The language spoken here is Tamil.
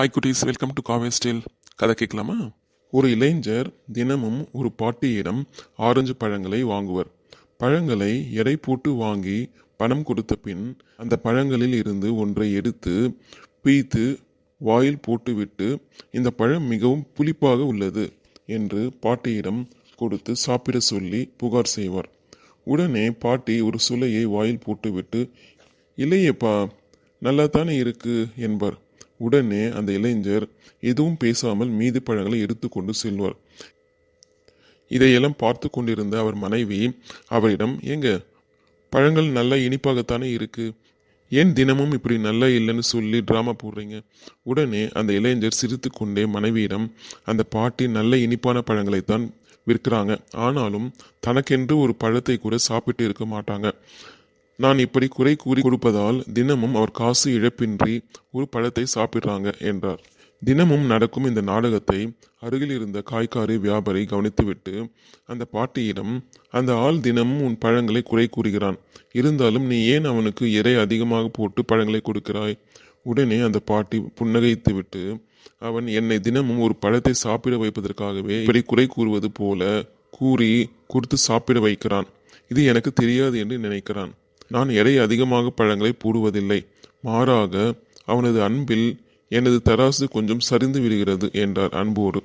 ஹாய் குட்டீஸ் வெல்கம் டு காவே ஸ்டீல் கதை கேட்கலாமா? ஒரு இளைஞர் தினமும் ஒரு பாட்டியிடம் ஆரஞ்சு பழங்களை வாங்குவர். பழங்களை எடை போட்டு வாங்கி பணம் கொடுத்த பின் அந்த பழங்களில் இருந்து ஒன்றை எடுத்து பீத்து வாயில் போட்டுவிட்டு இந்த பழம் மிகவும் புளிப்பாக உள்ளது என்று பாட்டியிடம் கொடுத்து சாப்பிட சொல்லி புகார் செய்வார். உடனே பாட்டி ஒரு சுலையை வாயில் போட்டுவிட்டு இல்லையேப்பா நல்லா தானே இருக்கு என்பார். உடனே அந்த இளைஞர் எதுவும் பேசாமல் மீதி பழங்களை எடுத்துக்கொண்டு செல்வார். இதையெல்லாம் பார்த்து கொண்டிருந்த அவர் மனைவி அவரிடம் ஏங்க பழங்கள் நல்லா இனிப்பாகத்தானே இருக்கு? ஏன் தினமும் இப்படி நல்லா இல்லைன்னு சொல்லி ட்ராமா போடுறீங்க? உடனே அந்த இளைஞர் சிரித்துக்கொண்டே மனைவியிடம் அந்த பாட்டி நல்ல இனிப்பான பழங்களை தான் விற்கிறாங்க. ஆனாலும் தனக்கென்று ஒரு பழத்தை கூட சாப்பிட்டு இருக்க மாட்டாங்க. நான் இப்படி குறை கூறி கொடுப்பதால் தினமும் அவர் காசு இழப்பின்றி ஒரு பழத்தை சாப்பிடுறாங்க என்றார். தினமும் நடக்கும் இந்த நாடகத்தை அருகில் இருந்த காய்கறி வியாபாரி கவனித்துவிட்டு அந்த பாட்டியிடம் அந்த ஆள் தினமும் உன் பழங்களை குறை கூறுகிறான். இருந்தாலும் நீ ஏன் அவனுக்கு எரை அதிகமாக போட்டு பழங்களை கொடுக்கிறாய்? உடனே அந்த பாட்டி புன்னகைத்துவிட்டு அவன் என்னை தினமும் ஒரு பழத்தை சாப்பிட வைப்பதற்காகவே இப்படி குறை கூறுவது போல கூறி கொடுத்து சாப்பிட வைக்கிறான். இது எனக்கு தெரியாது என்று நினைக்கிறான். நான் எடை அதிகமாக பழங்களை போடுவதில்லை. மாறாக அவனது அன்பில் எனது தராசு கொஞ்சம் சரிந்து விடுகிறது என்றார் அன்போடு.